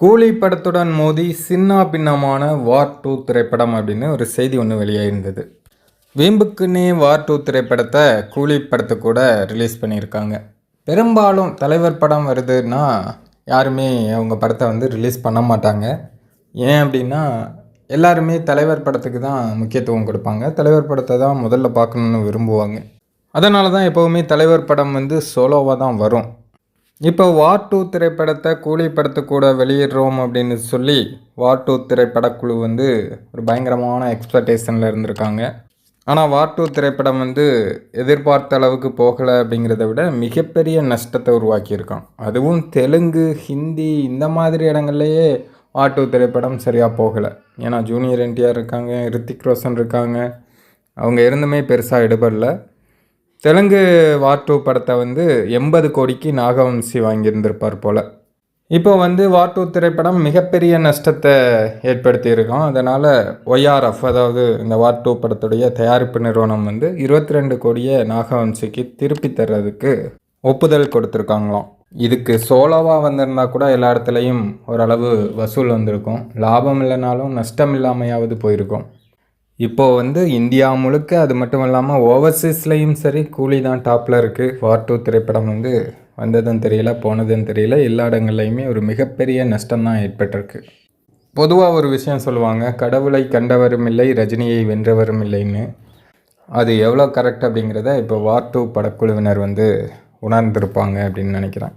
கூலி படத்துடன் மோதி சின்னா பின்னமான war two திரைப்படம் அப்படின்னு ஒரு செய்தி ஒன்று வெளியாயிருந்தது வீம்புக்குன்னே வார் டூ திரைப்படத்தை கூலி படத்தை கூட ரிலீஸ் பண்ணியிருக்காங்க. பெரும்பாலும் தலைவர் படம் வருதுன்னா யாருமே அவங்க படத்தை வந்து ரிலீஸ் பண்ண மாட்டாங்க. ஏன் அப்படின்னா எல்லாருமே தலைவர் படத்துக்கு தான் முக்கியத்துவம் கொடுப்பாங்க. தலைவர் படத்தை தான் முதல்ல பார்க்கணுன்னு விரும்புவாங்க. அதனால தான் எப்போவுமே தலைவர் படம் வந்து சோலோவாக தான் வரும். இப்போ வார் டூ திரைப்படத்தை கூலி படத்தை கூட வெளியிடுறோம் அப்படின்னு சொல்லி வார் டூ திரைப்படக்குழு வந்து ஒரு பயங்கரமான எக்ஸ்பெக்டேஷனில் இருந்திருக்காங்க. ஆனால் வார் டூ திரைப்படம் வந்து எதிர்பார்த்த அளவுக்கு போகலை அப்படிங்கிறத விட மிகப்பெரிய நஷ்டத்தை உருவாக்கியிருக்கான். அதுவும் தெலுங்கு ஹிந்தி இந்த மாதிரி இடங்கள்லையே வார் டூ திரைப்படம் சரியாக போகலை. ஏன்னா ஜூனியர் என்டிஆர் இருக்காங்க ரித்திக் ரோஷன் இருக்காங்க. அவங்க இருந்துமே பெருசாக எடுபடல. தெலுங்கு வார் டூ படத்தை வந்து எண்பது கோடிக்கு நாகவம்சி வாங்கியிருந்திருப்பார் போல். இப்போ வந்து வார் டூ திரைப்படம் மிகப்பெரிய நஷ்டத்தை ஏற்படுத்தியிருக்கோம். அதனால் ஒய்ஆர்எஃப் அதாவது இந்த வார் டூ படத்துடைய தயாரிப்பு நிறுவனம் வந்து இருபத்தி ரெண்டு கோடியை நாகவம்சிக்கு திருப்பி தர்றதுக்கு ஒப்புதல் கொடுத்துருக்காங்களாம். இதுக்கு சோலோவாக வந்திருந்தா கூட எல்லா இடத்துலையும் ஓரளவு வசூல் வந்திருக்கும். லாபம் இல்லைனாலும் நஷ்டம் இல்லாமையாவது போயிருக்கும். இப்போது வந்து இந்தியா முழுக்க அது மட்டும் இல்லாமல் ஓவர்சீஸ்லேயும் சரி கூலி தான் டாப்பில் இருக்குது வார் டூ திரைப்படம் வந்து வந்ததும் தெரியல போனதும் தெரியல. எல்லா இடங்கள்லையுமே ஒரு மிகப்பெரிய நஷ்டம் தான் ஏற்பட்டிருக்கு. பொதுவாக ஒரு விஷயம் சொல்லுவாங்க கடவுளை கண்டவரும் இல்லை ரஜினியை வென்றவரும் இல்லைன்னு. அது எவ்வளோ கரெக்ட் அப்படிங்கிறத இப்போ வார் டூ படக்குழுவினர் வந்து உணர்ந்திருப்பாங்க அப்படின்னு நினைக்கிறேன்.